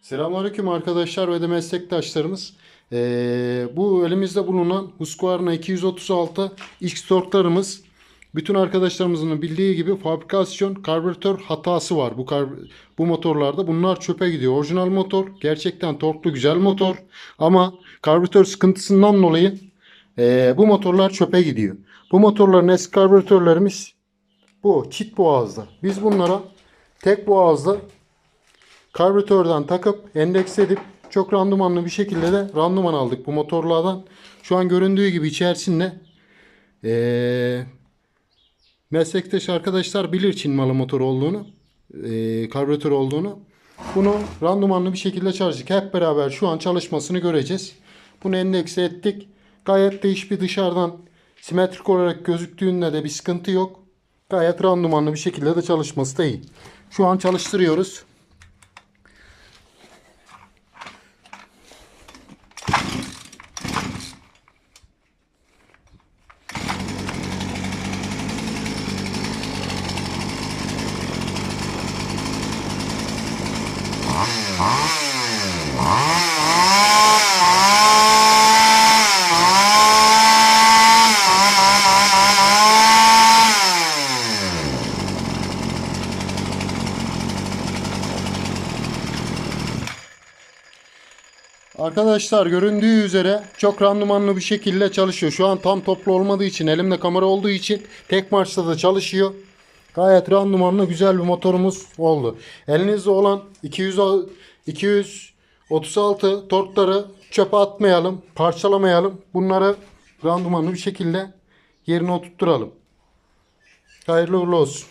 Selamünaleyküm arkadaşlar ve de meslektaşlarımız. Ee, bu elimizde bulunan Husqvarna 236 X torklarımız bütün arkadaşlarımızın bildiği gibi fabrikasyon karbüratör hatası var bu bu motorlarda. Bunlar çöpe gidiyor. Orijinal motor gerçekten torklu güzel motor ama karbüratör sıkıntısından dolayı ee, bu motorlar çöpe gidiyor. Bu motorların eski karbüratörlerimiz bu çit boğazda. Biz bunlara tek boğazda karbüratörden takıp endeks edip çok randımanlı bir şekilde de randıman aldık bu motorlardan. Şu an göründüğü gibi içerisinde eee meslektaş arkadaşlar bilir Çin malı motor olduğunu, eee karbüratör olduğunu. Bunu randımanlı bir şekilde çalıştık. Hep beraber şu an çalışmasını göreceğiz. Bunu endekse ettik. Gayet de hiçbir dışarıdan simetrik olarak gözüktüğünde de bir sıkıntı yok. Gayet randımanlı bir şekilde de çalışması da iyi. Şu an çalıştırıyoruz. Arkadaşlar göründüğü üzere çok randımanlı bir şekilde çalışıyor. Şu an tam toplu olmadığı için elimde kamera olduğu için tek marşta da çalışıyor. Gayet randımanlı güzel bir motorumuz oldu. Elinizde olan 200 al- 236 torkları çöpe atmayalım, parçalamayalım. Bunları randımanlı bir şekilde yerine oturtturalım. Hayırlı uğurlu olsun.